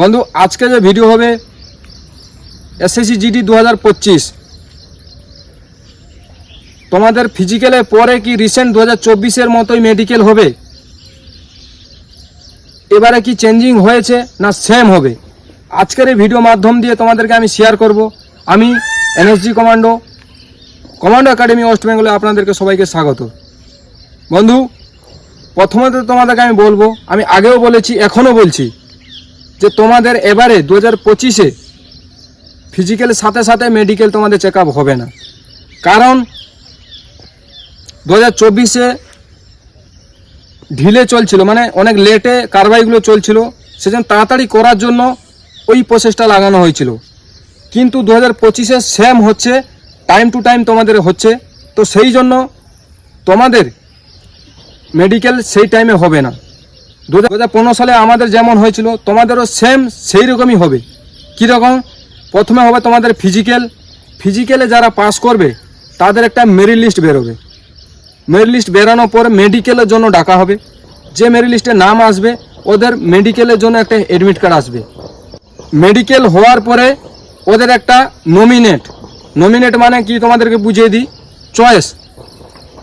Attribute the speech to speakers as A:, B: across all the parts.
A: বন্ধু, আজকে যে ভিডিও হবে এসএসসি জিডি দু হাজার পঁচিশ। তোমাদের ফিজিক্যালে পরে কি রিসেন্ট দু হাজার মতোই মেডিকেল হবে? এবারে কি চেঞ্জিং হয়েছে না সেম হবে? আজকের এই ভিডিও মাধ্যম দিয়ে তোমাদেরকে আমি শেয়ার করব। আমি NSG commando commando academy west বেঙ্গলে আপনাদেরকে সবাইকে স্বাগত। বন্ধু প্রথমত তোমাদেরকে আমি বলব, আমি আগেও বলেছি, এখনও বলছি। যে তোমাদের এবারে দু হাজার পঁচিশে ফিজিক্যালের সাথে সাথে মেডিকেল তোমাদের চেক হবে না। কারণ দু হাজার চব্বিশে ঢিলে চলছিল মানে অনেক লেটে কারবাইগুলো চলছিল, সেজন্য তাড়াতাড়ি করার জন্য ওই প্রসেসটা লাগানো হয়েছিল। কিন্তু দু হাজার পঁচিশে সেম হচ্ছে টাইম টু টাইম তোমাদের হচ্ছে, তো সেই জন্য তোমাদের মেডিকেল সেই টাইমে হবে না। দু হাজার পনেরো সালে আমাদের যেমন হয়েছিল, তোমাদেরও সেম সেই রকমই হবে। কীরকম প্রথমে হবে তোমাদের ফিজিক্যাল ফিজিক্যালে যারা পাস করবে, তাদের একটা মেরিট লিস্ট বেরোবে। মেরিট লিস্ট বেরানোর পর মেডিকেলের জন্য ডাকা হবে। যে মেরিট লিস্টে নাম আসবে, ওদের মেডিকেলের জন্য একটা অ্যাডমিট কার্ড আসবে। মেডিকেল হওয়ার পরে ওদের একটা নমিনেট নমিনেট মানে কি তোমাদেরকে বুঝিয়ে দিই? চয়েস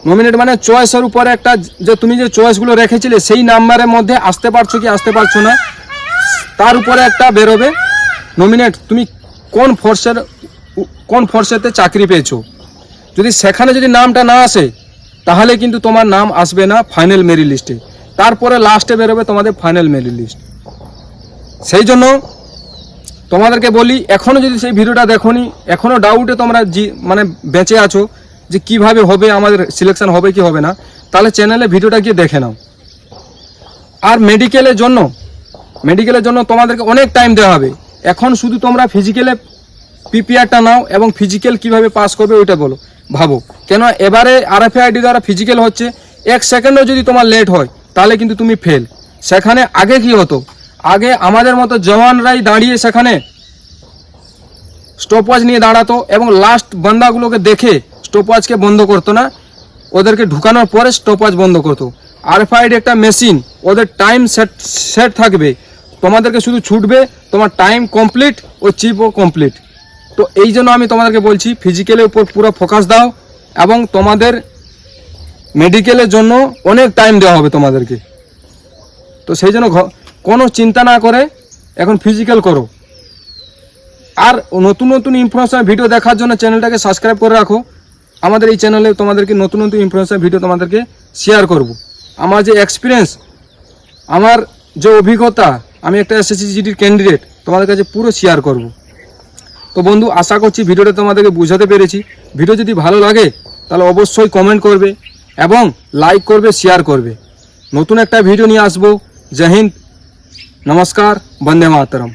A: নমিনেট মানে চয়েসের উপরে একটা যে তুমি যে চয়েসগুলো রেখেছিলে সেই নাম্বারের মধ্যে আসতে পারছ কি আসতে পারছ না, তার উপরে একটা বেরোবে। নমিনেট তুমি কোন ফোর্সের কোন ফোর্সেতে চাকরি পেয়েছ? যদি সেখানে যদি নামটা না আসে, তাহলে কিন্তু তোমার নাম আসবে না ফাইনাল মেরিট লিস্টে তারপরে লাস্টে বেরোবে তোমাদের ফাইনাল মেরিট লিস্ট সেই জন্য তোমাদেরকে বলি এখনও যদি সেই ভিডিওটা দেখোনি এখনও ডাউটে তোমরা জি মানে বেঁচে আছো যে কীভাবে হবে, আমাদের সিলেকশন হবে কি হবে না, তাহলে চ্যানেলে ভিডিওটা গিয়ে দেখে নাও। আর মেডিকেলের জন্য মেডিকেলের জন্য তোমাদেরকে অনেক টাইম দেওয়া হবে। এখন শুধু তোমরা ফিজিক্যালে পিপিআরটা নাও এবং ফিজিক্যাল কীভাবে পাস করবে ওইটা বলো, ভাবো। কেন এবারে আরএফআইডি দ্বারা ফিজিক্যাল হচ্ছে, এক সেকেন্ডও যদি তোমার লেট হয়, তাহলে কিন্তু তুমি ফেল সেখানে আগে কি হতো? আগে আমাদের মতো জওয়ানরাই দাঁড়িয়ে সেখানে স্টপওয়াচ নিয়ে দাঁড়াতো এবং লাস্ট বান্দাগুলোকে দেখে স্টপওয়াচকে বন্ধ করতো না, ওদেরকে ঢুকানোর পরে স্টপওয়াচ বন্ধ করতো। আরএফআইডি একটা মেশিন, ওদের টাইম সেট সেট থাকবে। তোমাদেরকে শুধু ছুটবে, তোমার টাইম কমপ্লিট ও চিপও কমপ্লিট। তো এই জন্য আমি তোমাদেরকে বলছি, ফিজিক্যালের উপর পুরো ফোকাস দাও এবং তোমাদের মেডিকেলের জন্য অনেক টাইম দেওয়া হবে তোমাদেরকে। তো সেই জন্য কোনো চিন্তা না করে এখন ফিজিক্যাল করো। আর নতুন নতুন ইনফরমেশন ভিডিও দেখার জন্য চ্যানেলটাকে সাবস্ক্রাইব করে রাখো। আমাদের এই চ্যানেলে তোমাদেরকে নতুন নতুন ইনফরমেশন ভিডিও তোমাদেরকে শেয়ার করব। আমার যে এক্সপিরিয়েন্স আমার যে অভিজ্ঞতা, আমি একটা এসএসসি জিডির ক্যান্ডিডেট তোমাদের কাছে পুরো শেয়ার করব। তো বন্ধু, আশা করছি ভিডিওটা তোমাদেরকে বুঝাতে পেরেছি। ভিডিও যদি ভালো লাগে, তাহলে অবশ্যই কমেন্ট করবে এবং লাইক করবে শেয়ার করবে। নতুন একটা ভিডিও নিয়ে আসব। জয় হিন্দ, নমস্কার, বন্দে মাতরম।